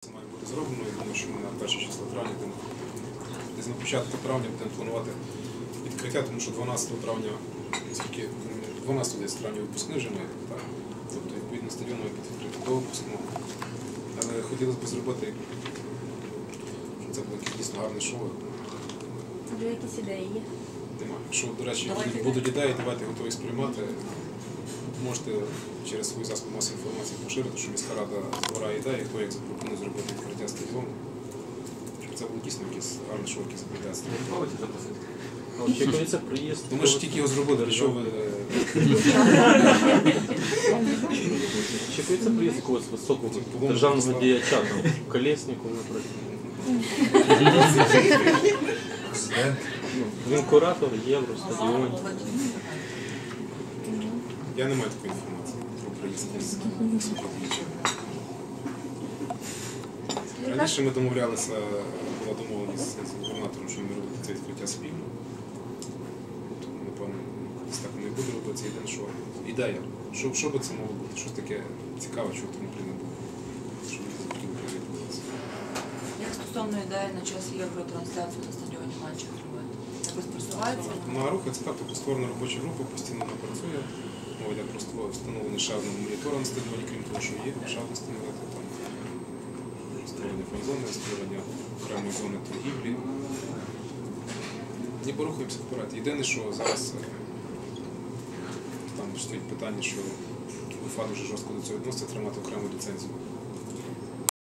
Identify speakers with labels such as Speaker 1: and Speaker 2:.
Speaker 1: Це має бути зроблено. Я думаю, що ми на перше число травня будемо десь на початку травня будемо планувати відкриття, тому що 12 травня, оскільки 12 десь травня випускний вже має, так. Тобто відповідно стадіон має бути відкритий до випускного. Але хотілося б зробити, щоб це було якесь дійсно гарне шоу.
Speaker 2: Вже якісь ідеї є.
Speaker 1: Немає. Якщо, до речі, будуть- будуть ідеї, давайте готові сприймати. Можете через свої засоби масової інформації поширити, що міська рада збирає ідеї, хто як запропонує зробити відкриття стадіону. Щоб це було дійсно якесь гарне шоу, яке запитає стадіон.
Speaker 3: Очікується приїзд.
Speaker 1: Ну ми ж тільки його зробили, для чого ви е,
Speaker 3: Очікується приїзд якогось високого державного діяча, там, Колєсніку, наприклад. Ну, Він куратор євро, стадіонів.
Speaker 1: Я не маю такої інформації про приїзд з. Раніше ми домовлялися, була домовленість з губернатором, що ми робити це відкриття спільно. От, Напевно, десь так не буде робити. Це єдине, що ідея. Що, що би це могло бути? Щось таке цікаве, чого хто не прийме було. Що люди захотіли приїхати.
Speaker 4: Як стосовно ідеї на час євро трансляцію на стадіоні матчів зробити? Якось просувається?
Speaker 1: На рухається так, тобто створена робоча група, постійно вона працює. Мова йде про ство- встановлення ще на стадіоні, крім того, що є, ще одне там створення фан-зони, створення окремої зони торгівлі. Ніби рухаємося вперед. Єдине, що зараз е, там стоїть питання, що УФА дуже жорстко до цього відноситься, тримати окрему ліцензію